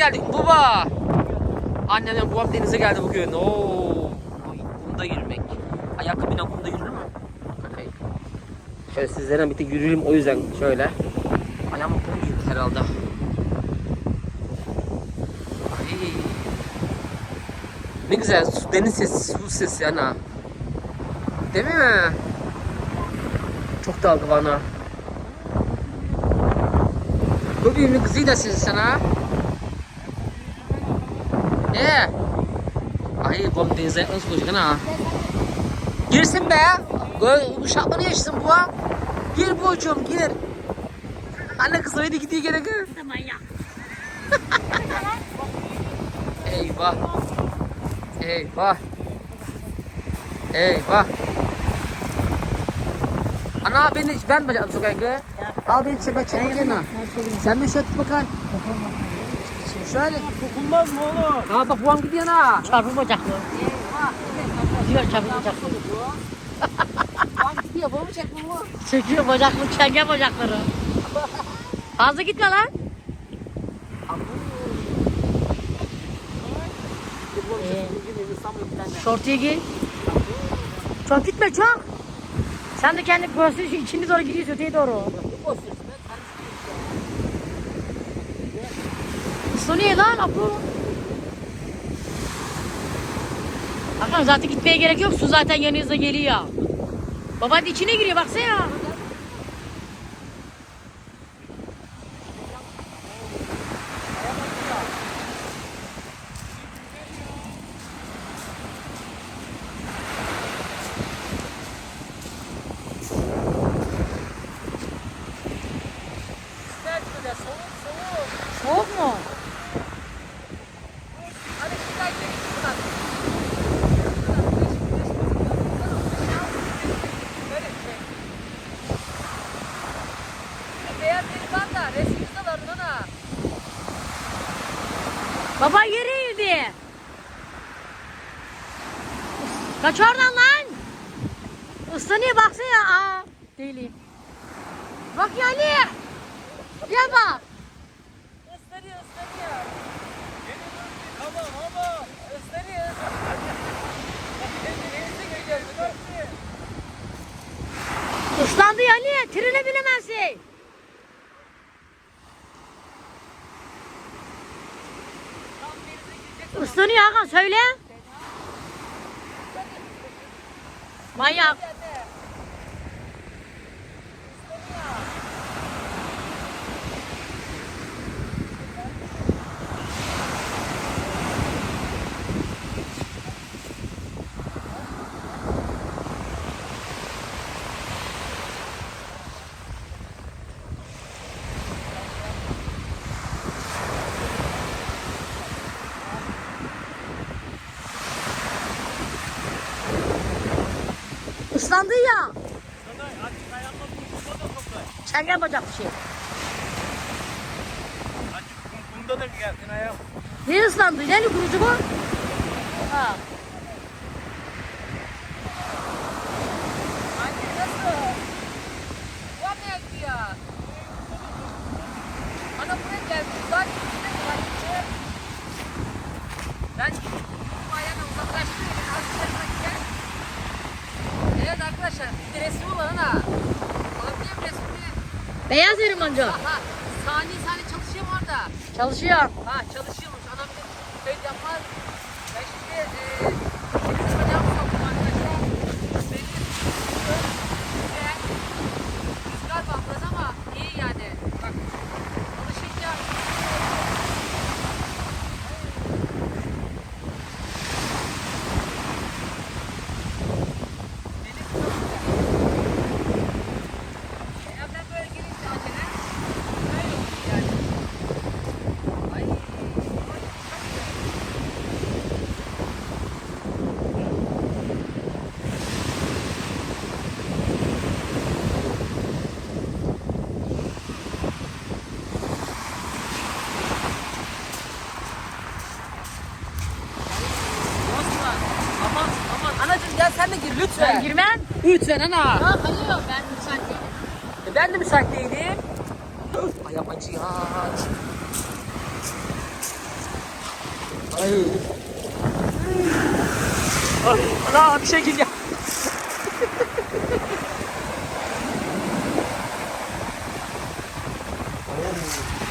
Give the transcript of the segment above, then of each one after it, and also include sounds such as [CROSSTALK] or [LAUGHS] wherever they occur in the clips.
Geldik baba. Annemle babam denize geldi bugün. Oo. Kumda yürümek. Ayakkabıyla kumda yürür mü? Okay. Şöyle sizlere birlikte yürüyeyim o yüzden şöyle. Ayağıma kum herhalde. Ay. Ne güzel su, deniz sesi, su sesi ana. Değil mi? Çok dalgalı ana. Bu büyümün kızıyla siz sana. Ee. Ay bu denize nasıl koyacak ana? Girsin be. Uşakları yaşasın bu ha. Gir boğucuğum gir. Anne kızı hadi gidiyor gene gel. Manyak. Eyvah. Eyvah. Eyvah. Ana beni ben mi sokakta? Al beni çek çek bakayım ha. Sen bir şöyle bakayım. Şöyle. Dokunmaz mı oğlum? Ha bak babam gidiyor ha. Çarpı bacaklı. Gidiyor çarpı bacaklı. Babam gidiyor babamı çek babamı. Çekiyor bacaklı, çenge bacakları. Fazla gitme lan. Şortuya giy. Çok gitme çok. Sen de kendi göğsünün içine doğru gidiyorsun öteye doğru. Islanıyor lan apu. Bakın zaten gitmeye gerek yok. Su zaten yanınızda geliyor. Baba da içine giriyor baksana. Soğuk mu? Baba yere eğildi. Kaç oradan lan. Islanıyor baksana. Aa, değilim. Bak yani. Gel bak. Islanıyor ıslanıyor. Tamam ama ıslanıyor. Denize geliyor. Islandı yani. Trene binemezsin. Islanıyor Hakan söyle. Mayak! Islandı ya. Çengel bacak bir şey. Bunda da geldin ayağım. Ne ıslandı? Ne kurucu bu? Ha. Anne nasıl? Bu ne gidiyor? Ana buraya gel. Uzak gitsin. Uzak gitsin. Ben bu ayağına uzaklaştırıyorum. Arkadaşlar gel. Evet arkadaşlar. Bir de resmi var ana. Olabilir mi resmi? Beyaz yerim anca. Aha. Saniye saniye çalışıyor mu orada? Çalışıyor. Ha çalışıyormuş. Adam bir kayıt yapmaz. Ben şimdi eee Instagram'a yapsam arkadaşlar. Belli güzel. Rüzgar var biraz ama iyi yani. Bak alışınca Ya ben böyle gelince acele böyle olur yani. Ay, ay, çok güzel. Osman, aman aman anacığım gel sen de gir Ben lütfen. Lütfen ana. Ha hayır ben müsait değilim. E, Ben de müsait değilim. Ayağım acıyor. Ay. Ay, ana bir şey geliyor.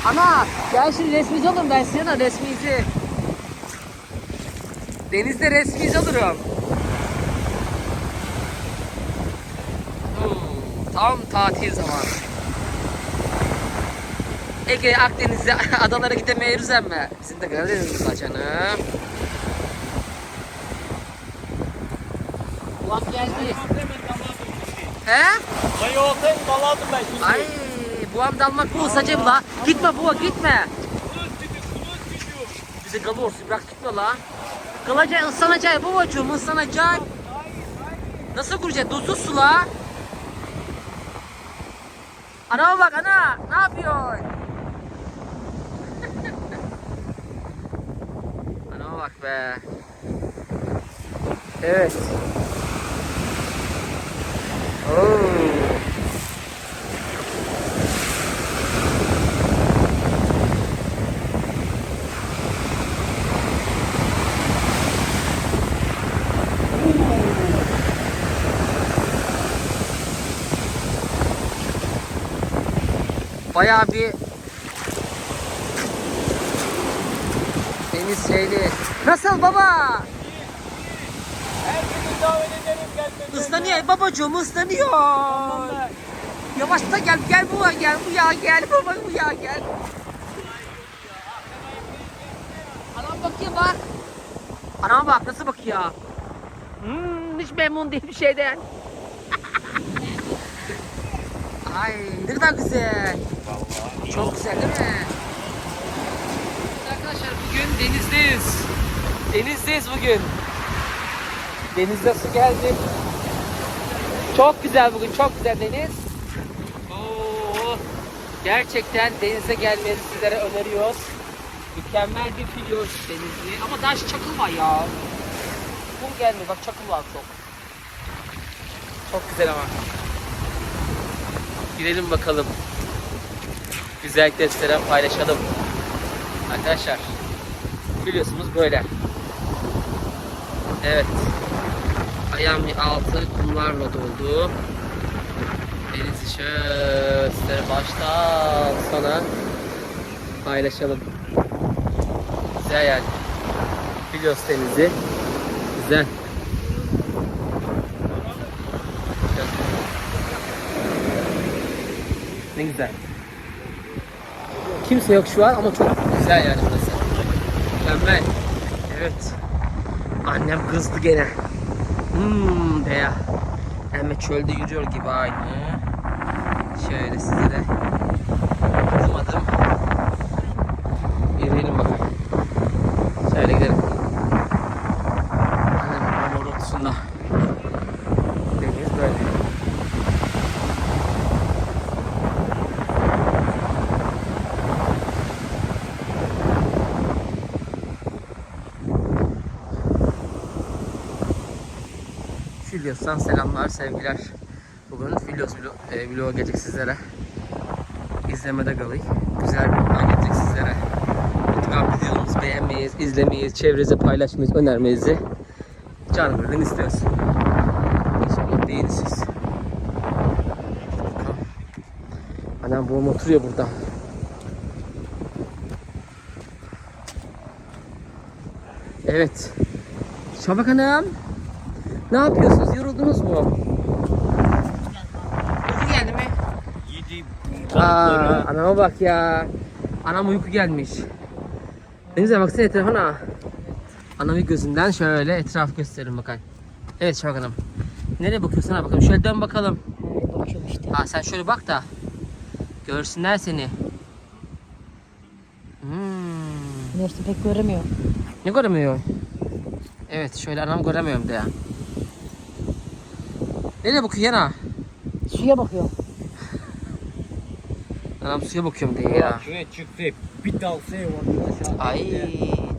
Ana gel şimdi resmici olurum ben de resmici. Denizde resmici olurum. Tam tatil zamanı. Ege, Akdeniz'e, [LAUGHS] adalara gidemeyiz ama. Bizim de Karadeniz'imiz var canım. Ulan geldi. He? Ay olsaydı dalardım ben şimdi. Ay, buam dalmak bu ısacım la. Gitme buğa gitme. Bize olsun bırak gitme la. Kılacak ıslanacak babacığım ıslanacak. Nasıl kuracak? Duzsuz su la. Anama bak ana. Ne yapıyorsun? [LAUGHS] Anama bak be. Evet. Oo. Bayağı bir deniz şeyli. Nasıl baba? Herkesi davet ederim gelmedi. Islanıyor babacığım ıslanıyor. Yavaş da gel gel bu gel bu ya gel baba bu ya gel. Anam bakıyor bak. Anama bak nasıl bakıyor. Hmm, hiç memnun değil bir şeyden. Ay ne kadar güzel. Çok güzel değil mi? Arkadaşlar bugün denizdeyiz. Denizdeyiz bugün. Denizde su geldi. Çok güzel bugün, çok güzel deniz. Oo, gerçekten denize gelmenizi sizlere öneriyoruz. Mükemmel bir Filyos denizi. Ama taş çakıl var ya. Kum gelmiyor, bak çakıl var çok. Çok güzel ama. Girelim bakalım. Güzellikleri sizlere paylaşalım. Arkadaşlar, Filyos'umuz böyle. Evet. Ayağım altı kumlarla doldu. Denizi şöyle sizlere baştan sona paylaşalım. Güzel yani. Filos denizi. Güzel. Güzel. Kimse yok şu an ama çok güzel yani burası. Mükemmel. Evet. Annem kızdı gene. Hmm de ya. Emme çölde yürüyor gibi aynı. Şöyle size de adım adım yürüyelim bakalım. Şöyle gidelim. Annem babam doğrultusunda. Deniz böyle. Filyos'tan selamlar, sevgiler. Bugün Filyos vlog, e, vlogu gelecek sizlere. İzlemede kalayım. Güzel bir an gelecek sizlere. Mutlaka videomuzu beğenmeyiz, izlemeyiz, çevrenize paylaşmayız, önermenizi canımızdan istiyoruz. İnşallah beğenirsiniz. Annem babam oturuyor burada. Evet. Şabak Hanım. Ne yapıyorsunuz? Yoruldunuz mu? Uyku geldi mi? Yedi Aa, anama bak ya. Anam uyku gelmiş. Denize baksana etrafına. Anamı gözünden şöyle etraf gösterin bakayım. Evet Şabak Hanım. Nereye bakıyorsun ha bakalım. Şöyle dön bakalım. Bakıyorum işte. Ha sen şöyle bak da. Görsünler seni. Hmm. Güneşte pek göremiyor. Ne göremiyor? Evet şöyle anam göremiyorum de ya. Nereye bakıyor yana? Suya bakıyor. Anam suya bakıyorum diye ya. Şuraya çıktı. Bir dalsa var. Ay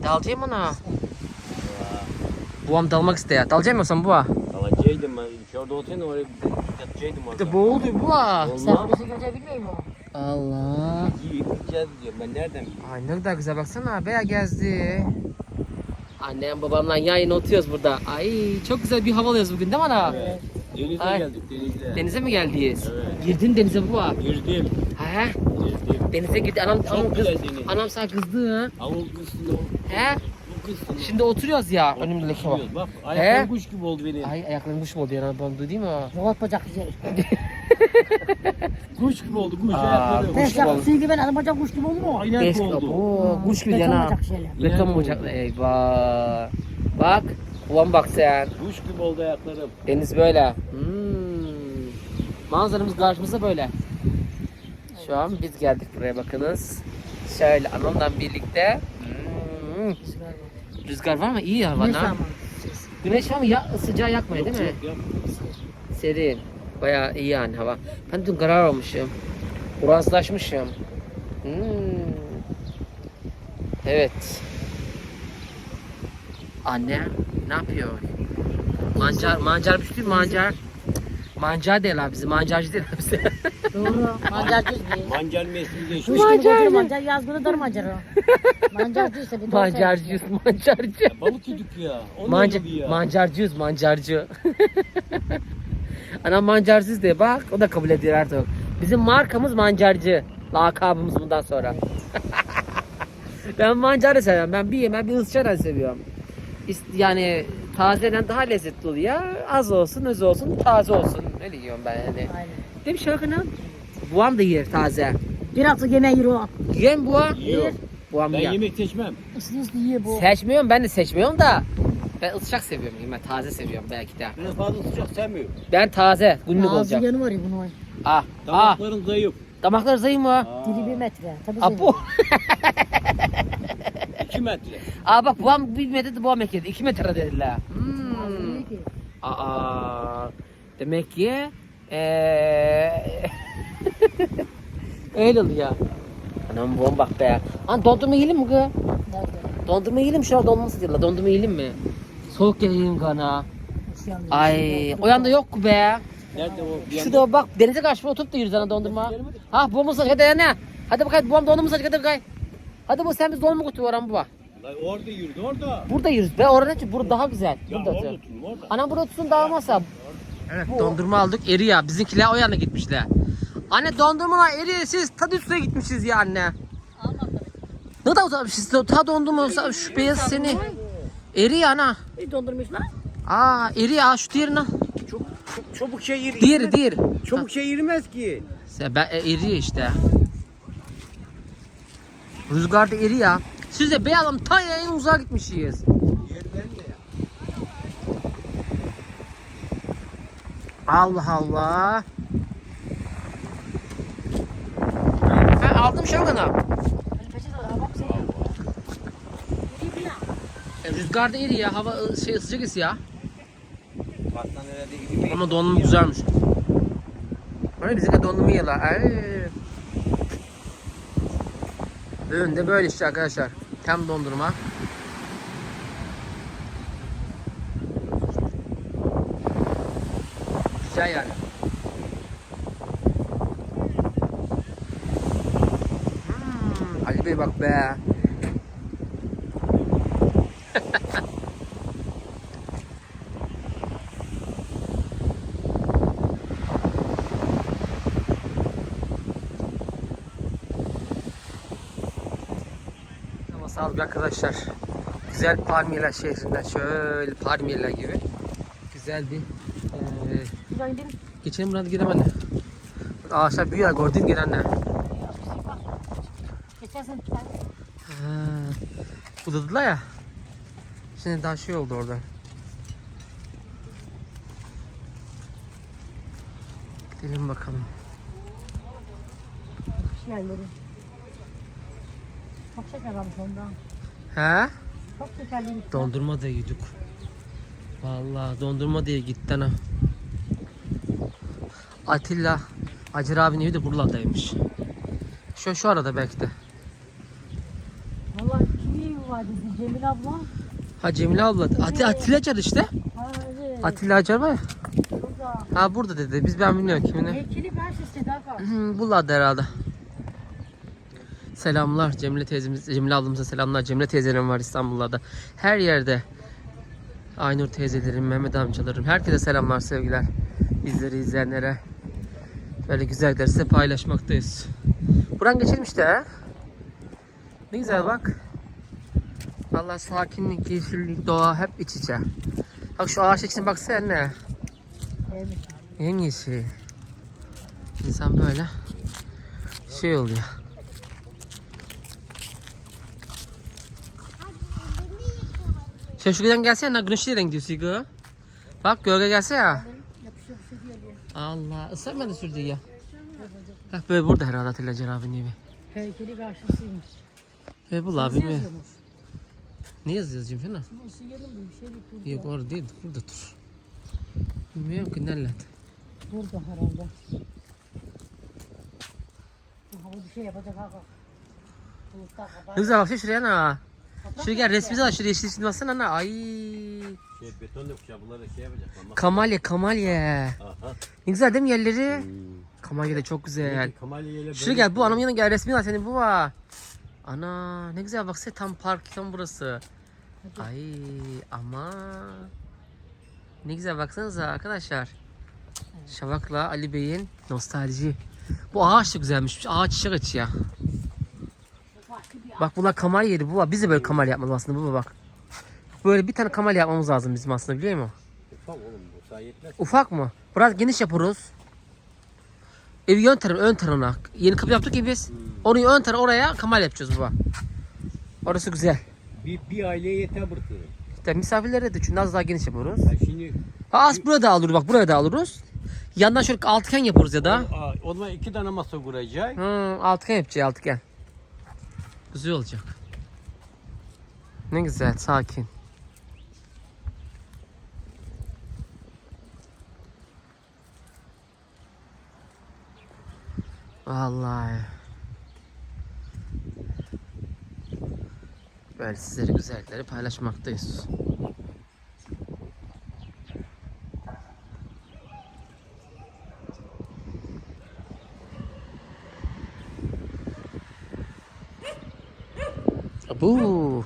dalacağım ona. Buam dalmak istiyor. Dalacağım mı sen buğa? Dalacaktım ben. Şurada olsaydı oraya yatacaktım orada. İşte boğuldu buğa. Sen burası göreceği bilmiyor musun? Allah. İyi gideceğiz diyor. Ben nereden bileyim? Ay ne kadar güzel baksana. Baya gezdi. Annem babamla yan yana oturuyoruz burada. Ay çok güzel bir hava alıyoruz bugün değil mi ana? Denize Ay. geldik denize. Denize mi geldiyiz? Evet. Girdin denize baba. Girdim. He? Girdim. Denize girdi. Anam, Çok anam, kız, güzel deniz. anam sana kızdı ha. Avul kızını. He? Bu kızını. Şimdi oturuyoruz ya. Önümde leke var. Bak ayaklarım kuş gibi oldu benim. Ay ayaklarım kuş mu oldu ya? Bandı değil mi o? Rahat bacak güzel. [LAUGHS] Kuş gibi oldu kuş ayakları. kuş gibi oldu. gibi ben adam bacak kuş gibi olur mu? Aynen oldu. Oo, kuş gibi Beton yana. bacak şeyler. Beton bacaklı. Eyvah. Bak. Ulan bak sen. Kuş gibi oldu ayaklarım. Deniz böyle. Hmm. Manzaramız karşımızda böyle. Şu an biz geldik buraya bakınız. Şöyle anamla birlikte. Hmm. Rüzgar var mı? İyi hava Ne lan. zaman? Güneş var mı? Ya, sıcağı yakmıyor değil mi? Serin. Bayağı iyi yani hava. Ben dün karar almışım. Bronzlaşmışım. Hmm. Evet. Anne ne yapıyor? Mancar, mancar bir şey mancar. Mancar değil abi bizi, mancarcı değil bizi. [LAUGHS] Doğru. Mancar düz değil. Mancar mevsimi. Kuş gibi kokuyor mancar. Yaz günü dar mancar o. [LAUGHS] Mancar düzse bir doğru mancarcıyız, mancarcı. Balık yedik ya. O ne Manca, ya? mancarcıyız, mancarcı. [LAUGHS] Anam mancarcıyız de bak o da kabul ediyor artık. Bizim markamız mancarcı. Lakabımız bundan sonra. ben mancarı seviyorum. Ben bir yeme bir ısçara seviyorum. Yani tazeden daha lezzetli oluyor. Az olsun, öz olsun, taze olsun. Öyle yiyorum ben yani. Aynen. Değil mi Şarkın'ım? Buam da yer taze. Bir hafta yemeği yer o. Yiyen buğa. Yiyor. Buam Ben yer. yemek seçmem. Islı yiyor bu. Seçmiyorum ben de seçmiyorum da. Ben ısıcak seviyorum. Ben taze seviyorum belki de. Ben fazla sıcak sevmiyorum. Ben taze, günlük Ağzı olacak. yanı var ya bunun. Ah, ah. Damakların zayıf. Damaklar zayıf mı? Aa, Dili bir metre. Tabii Apo. [LAUGHS] iki metre. Aa bak babam bir metre de babam ekledi. 2 metre dediler. Hmm. Aa. Demek ki eee [LAUGHS] öyle oluyor. Anam babam bak be. An dondurma yiyelim mi kız? Nerede? Dondurma yiyelim şu an dondurma satıyorlar. Dondurma yiyelim mi? Soğuk gelelim kana. Ay o yanda yok be. Nerede o? Şurada bak denize karşı oturup da yürü sana dondurma. Ha babamın saç hadi ne? Hadi bakalım babam dondurma saç hadi bakayım. Hadi bu sen biz dondurma götür oran baba. Lan orada yürüdü orada. Burada yürüz be orada ne? Burada daha güzel. Ya Burada orada otur. oturun orada. Anam burada tutsun dağılmazsa. Evet dondurma aldık eri ya. Bizimkiler o yana gitmişler. Anne dondurmalar eri siz tadı üstüne gitmişiz ya anne. Ne da uzamışız ta dondurma olsa şu beyaz seni. Eri ya ana. Bir dondurmuş lan. Aa eri ya şu diğerini al. Çok, çok çabuk şey yeri. Diğeri diğeri. Çabuk şey yürümez ki. Se ben e, eri işte. Rüzgarda eri ya. Siz de beyazım ta en uzağa gitmişiz. Yerden de ya. Allah Allah. Ben aldım şalgana. Bak sen. İyi bir ya. E. Hava şey sıcak esi ya. Ama dondurma güzelmiş. Bizim de dondurma yiyorlar. Ay. Önde böyle işte arkadaşlar. Hem dondurma. Güzel yani. Hmm, Ali Bey bak be. Sağlık arkadaşlar. Güzel palmiyeler şehrinden şöyle palmiyeler gibi. Güzel bir eee Şuradan gidelim. geçelim buradan gidelim anne. Ağaçlar büyüyor gördün gel anne. Tane. Ha, Uzadılar ya. Şimdi daha şey oldu orada. Gidelim bakalım. Şişlerleri. Çok şeker varmış ondan. He? Çok şekerliymiş. Dondurma da yedik. Vallahi dondurma diye gitti ana. Atilla Hacer abinin evi de buralardaymış. Şu şu arada belki de. Valla kim iyi var dedi Cemil abla. Ha Cemile abla. At Atilla Hacer işte. Ha evet. Atilla Hacer var ya. Burada. Ha burada dedi. Biz ben bilmiyorum kimini. Heykeli ben daha var. Hı, Buralarda herhalde. Selamlar Cemile teyzemiz, Cemile ablamıza selamlar. Cemile teyzelerim var İstanbul'da da. Her yerde. Aynur teyzelerim, Mehmet amcalarım. Herkese selamlar, sevgiler. Bizleri izleyenlere. Böyle güzellikler size paylaşmaktayız. Buran geçelim işte ha. Ne güzel bak. Vallahi sakinlik, yeşillik, doğa hep iç içe. Bak şu ağaç için baksana ne. Yemyeşil. İnsan böyle şey oluyor. Sen şuradan gelsene, güneş nereden gidiyorsun Sigo? Bak gölge gelse ya. Allah, ısırmadı sürdü ya. Bak böyle burada herhalde Atilla Cer abinin evi. Heykeli karşısıymış. E bu abi mi? Ne şuna? Nasıl yerim bir şey yok. Orada değil, burada dur. Bilmiyorum ki nerede. Burada herhalde. Bu hava bir şey yapacak ha. Ne güzel bak şuraya ana. Şuraya gel resmimizi al şuraya yeşil yeşil baksana ana. Ay. Şey beton dökeceğim bunları şey yapacak. Ama. Kamalya kamalya. Aha. Ne güzel değil mi yerleri? Kamalya da çok güzel. Kamalyeyle Şuraya gel bu anamın yanına gel resmini al senin bu var. Ana ne güzel baksana tam park tam burası. Ay ama ne güzel baksanıza arkadaşlar. Şavak'la Ali Bey'in nostalji. Bu ağaç da güzelmiş. Ağaç çiçek açı ya. Bak bunlar kamal yeri bu var. Biz de böyle kamal yapmalıyız aslında bu bak. Böyle bir tane kamal yapmamız lazım bizim aslında biliyor musun? Ufak oğlum bu sayı yetmez. Ufak mı? Biraz geniş yaparız. Evi ön tarafı, ön tarafına. Yeni kapı yaptık ya biz. Onu ön tarafı oraya kamal yapacağız baba. Orası güzel. Bir, bir aileye yeter bırtı. İşte misafirlere de çünkü az daha geniş yaparız. Ha şimdi Ha az burada alırız bak buraya da alırız. Yandan şöyle altıgen yaparız ya da. Aa, o zaman iki tane masa kuracak. Hı, altıgen yapacağız altıgen. Güzel olacak. Ne güzel sakin. Vallahi. Böyle sizlere güzellikleri paylaşmaktayız. Bu.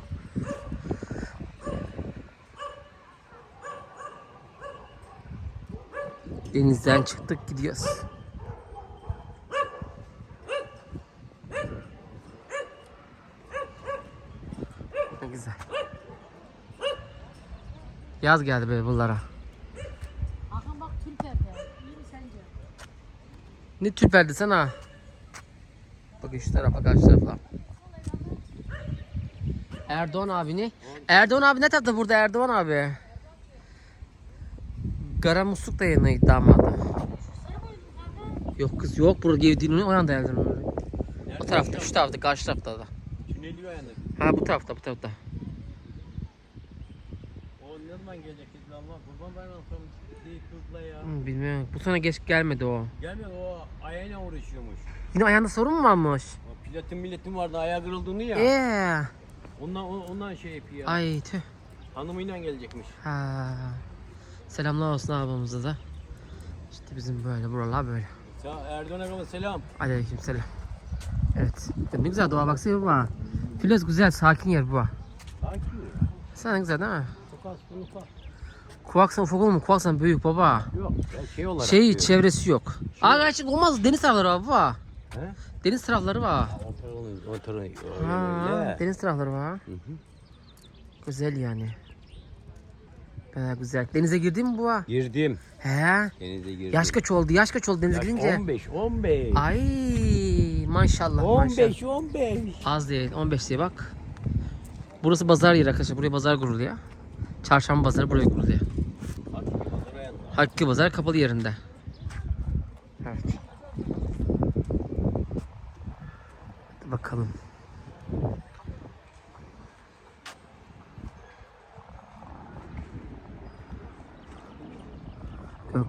Denizden çıktık gidiyoruz. Ne güzel. Yaz geldi böyle bunlara. Hakan bak tül perde. İyi mi sence? Ne tür verdi sana? Bakın şu tarafa karşı tarafa. Erdoğan abi ne? Erdoğan abi ne tarafta burada Erdoğan abi? Gara musluk da yanına damadı. Yok kız yok burada girdiğini o yanda Erdoğan abi. O tarafta şu tarafta karşı tarafta da. Tüneli yani. Ha bu tarafta bu tarafta. O ne zaman gelecek biz Allah kurban bayramı sonra değil kızla ya. Hı, bilmiyorum. Bu sene geç gelmedi o. Gelmedi o ayağıyla uğraşıyormuş. Yine ayağında sorun mu varmış? O platin milletin vardı ayağı kırıldığını ya. Eee. Ondan ondan şey yapıyor. Ay tüh. Hanımıyla gelecekmiş. Ha. Selamlar olsun abamıza da. İşte bizim böyle buralar böyle. Erdoğan'a kadar selam. Aleyküm selam. Evet. Ya Ne güzel doğa baksana bu var. Filoz güzel sakin yer var. Sakin ya. Sen güzel değil mi? Bunu ufak. Kuvaksan ufak olur mu? Kuvaksan büyük baba. Yok şey olarak Şey diyorum. çevresi yok. Aa gerçi olmaz deniz tarafları var baba. He? Deniz tarafları var. Oturun, oturun. Ha, deniz tarafları var. Hı hı. Güzel yani. Baya güzel. Denize girdin mi bu? Girdim. He. Denize girdim. Yaş kaç oldu? Yaş kaç oldu denize Yaş girince? 15, 15. Ay maşallah maşallah. 15, 15. Az değil 15 diye bak. Burası pazar yeri arkadaşlar. Buraya pazar kuruluyor. Çarşamba pazarı buraya pazara yandı. Hakkı pazar kapalı yerinde. Evet.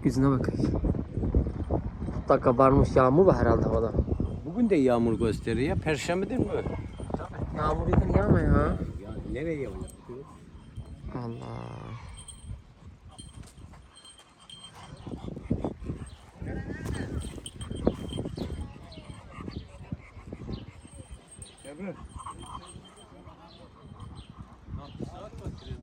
Gökyüzüne bakayım. Hatta kabarmış yağmur var herhalde havada. Bugün de yağmur gösteriyor. Perşembe değil mi? Yağmur yakın yağma ya. Ya nereye yağmur?